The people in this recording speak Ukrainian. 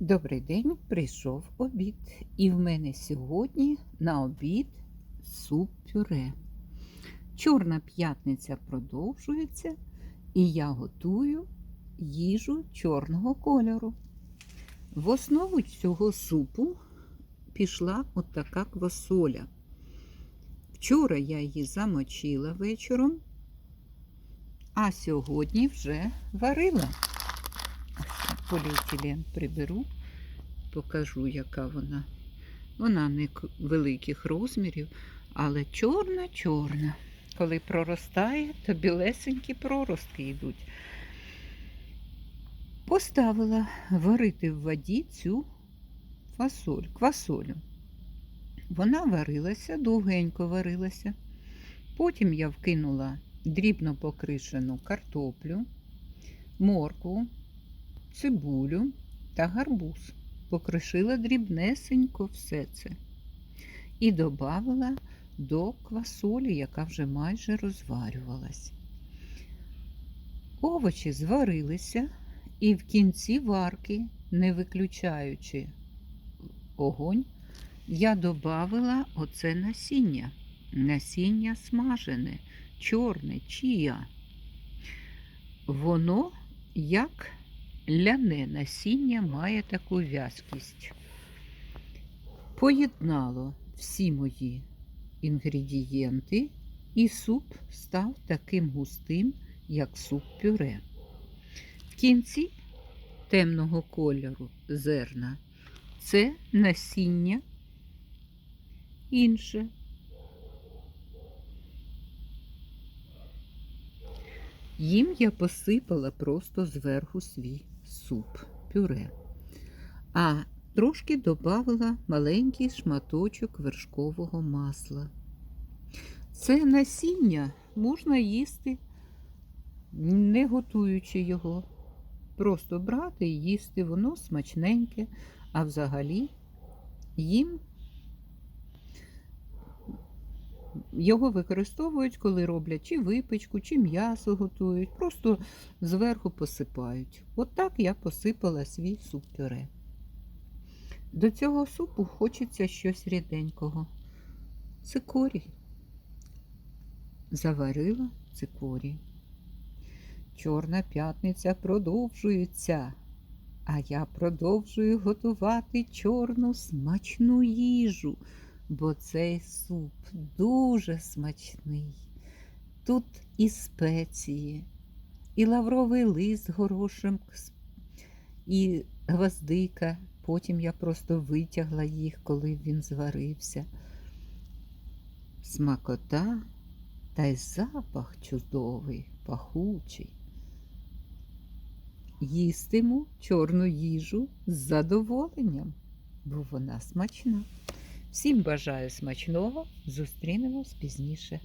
Добрий день, прийшов обід. І в мене сьогодні на обід суп пюре. Чорна п'ятниця продовжується, і я готую їжу чорного кольору. В основу цього супу пішла от така квасоля. Вчора я її замочила вечором, а сьогодні вже варила поліетилен приберу, покажу, яка вона. Вона не великих розмірів, але чорна-чорна. Коли проростає, то білесенькі проростки йдуть. Поставила варити в воді цю фасоль, квасолю. Вона варилася, довгенько варилася. Потім я вкинула дрібно покришену картоплю, моркву, цибулю та гарбуз. Покришила дрібнесенько все це. І додавала до квасолі, яка вже майже розварювалась. Овочі зварилися, і в кінці варки, не виключаючи огонь, я додавала оце насіння. Насіння смажене, чорне, чия. Воно як ляне насіння має таку в'язкість. Поєднало всі мої інгредієнти, і суп став таким густим, як суп пюре. В кінці темного кольору зерна це насіння інше. Їм я посипала просто зверху свій суп, пюре. А трошки додавала маленький шматочок вершкового масла. Це насіння можна їсти, не готуючи його. Просто брати і їсти, воно смачненьке, а взагалі їм його використовують, коли роблять чи випічку, чи м'ясо готують, просто зверху посипають. От так я посипала свій суп пюре. До цього супу хочеться щось ріденького. Цикорій. Заварила цикорій. Чорна п'ятниця продовжується, а я продовжую готувати чорну смачну їжу бо цей суп дуже смачний. Тут і спеції, і лавровий лист з горошем, і гвоздика. Потім я просто витягла їх, коли він зварився. Смакота та й запах чудовий, пахучий. Їстиму чорну їжу з задоволенням, бо вона смачна. Всім бажаю смачного. Зустрінемось пізніше.